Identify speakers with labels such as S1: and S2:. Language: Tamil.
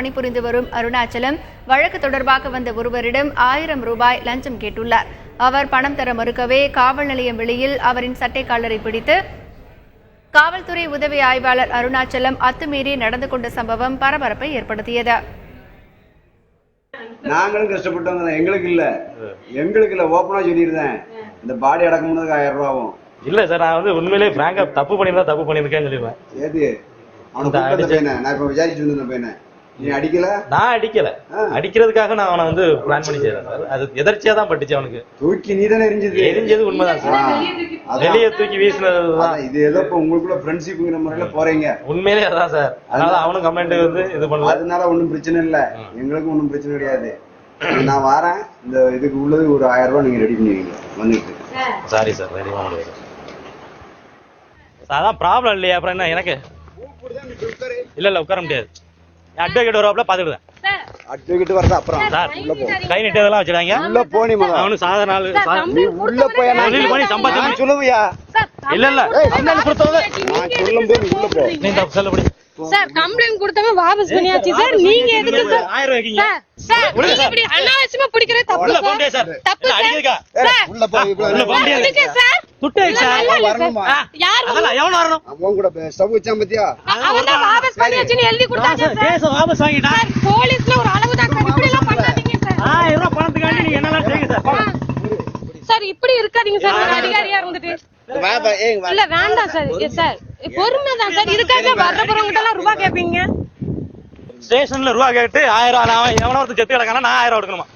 S1: பணிபுரிந்து வரும் அருணாச்சலம் வழக்கு தொடர்பாக வந்த ஒருவரிடம் ஆயிரம் ரூபாய் லஞ்சம் கேட்டுள்ளார். அவர் பணம் தர மறுக்கவே காவல் நிலையம் வெளியில் அவரின் சட்டை காலரை பிடித்து காவல்துறை உதவி ஆய்வாளர் அருணாச்சலம் அத்துமீறி நடந்து கொண்ட சம்பவம் பரபரப்பை ஏற்படுத்தியது.
S2: நாங்களும் கஷ்டப்பட்டவங்க தான். எங்களுக்கு இல்ல. எங்களுக்கு இல்ல. ஓப்பனா சொல்லியிருந்தேன். இந்த பாடி அடக்கும் போது ஆயிரம் ரூபா ஆகும்.
S3: இல்ல சார் நான் வந்து உண்மையிலேயே பிராங்கா தப்பு பண்ணியிருந்தா தப்பு பண்ணியிருக்கேன்னு சொல்லிடுவேன்.
S2: ஏது அவனை நான் இப்ப விசாரிச்சுட்டு வந்த பையனை. அடிக்கல?
S3: நான் அடிக்கல. அடிக்கிறதுக்காக நான் அவனை வந்து பிளான் பண்ணி செய்யறேன் சார். அது எதர்ச்சியா தான் பட்டுச்சு அவனுக்கு.
S2: தூக்கி நீ தானே எரிஞ்சது?
S3: எரிஞ்சது உண்மைதான் சார். வெளியே தூக்கி வீசினதுதான்.
S2: இது ஏதோ இப்ப உங்களுக்குள்ள ஃப்ரெண்ட்ஷிப்ங்கிற முறையில போறீங்க.
S3: உண்மையிலே அதான் சார். அதனால அவனும் கமெண்ட் வந்து இது பண்ணல.
S2: அதனால ஒண்ணும் பிரச்சனை இல்ல. எங்களுக்கும் ஒண்ணும் பிரச்சனை கிடையாது. நான் வரேன். இந்த இதுக்கு உள்ளது ஒரு ஆயிரம் ரூபாய் நீங்க ரெடி பண்ணுவீங்க வந்துட்டு.
S3: சாரி. சார் ரெடி பண்ண முடியாது சார் அதான் ப்ராப்ளம் இல்லையா? அப்புறம் என்ன எனக்கு? இல்ல இல்ல உட்கார முடியாது. அட்வொகேட் வருவாப்ல பாத்துக்கிட்டேன்
S2: அட்வொகேட் வரது? அப்புறம்
S3: சார்
S2: உள்ள போ.
S3: கை நீட்டதெல்லாம் வச்சிருக்காங்க
S2: உள்ள போனி.
S3: அவனு சாத நாள் சா-
S2: நீ உள்ள போய்? நான்
S3: பண்ணி சம்பாதிச்சு
S2: சொல்லுவியா?
S3: இல்ல இல்ல. கொடுத்தவங்க
S2: நான் சொல்லும் போது நீ உள்ள போ.
S3: நீ
S4: சார் கம்ப்ளைண்ட் கொடுத்தவங்க வாபஸ் பண்ணியாச்சு. சார் நீங்க எதுக்கு சார்
S3: ஆயிரம் ரூபாய் வைக்கீங்க.
S4: சார் சார் நீங்க இப்படி அனாவசியமா பிடிக்கிறது தப்பு
S3: உள்ள போக
S4: சார்
S3: முடியாது சார்
S4: தப்பு
S3: இல்ல,
S4: சார்
S3: அடிக்கிறதுக்கா
S4: சார்
S2: உள்ள போய்
S3: உள்ள போக
S2: இவ்வளவு
S3: முடியாது.
S4: எதுக்கு சார்
S3: துட்டு.
S4: யார்
S3: அதெல்லாம் எவன் வரணும்
S2: அவன் கூட ஸ்டவ் வச்சா பத்தியா
S4: அவன் தான் வாபஸ் பண்ணியாச்சுன்னு எழுதி கொடுத்தாங்க சார்
S3: கேஸ் வாபஸ்
S4: போலீஸ்ல ஒரு அளவு தான் சார் இப்படி எல்லாம் பண்ணாதீங்க சார்
S3: ஆயிரம் ரூபாய் பணத்துக்காண்டி நீங்க செய்யுங்க சார்
S4: சார் இப்படி இருக்காதீங்க சார் ஒரு அதிகாரியா இருந்துட்டு இல்ல வேண்டாம் சார் ஏ, சார் பொறுமை தான் சார் போறவங்க எல்லாம் ரூபாய் கேட்பீங்க
S3: ஸ்டேஷன்ல ரூபா கேட்டு ஆயிரம் நான் எவனோ ஒருத்தர் செத்து கிடக்கானா நான் ஆயிரம் ரூபா எடுக்கணுமா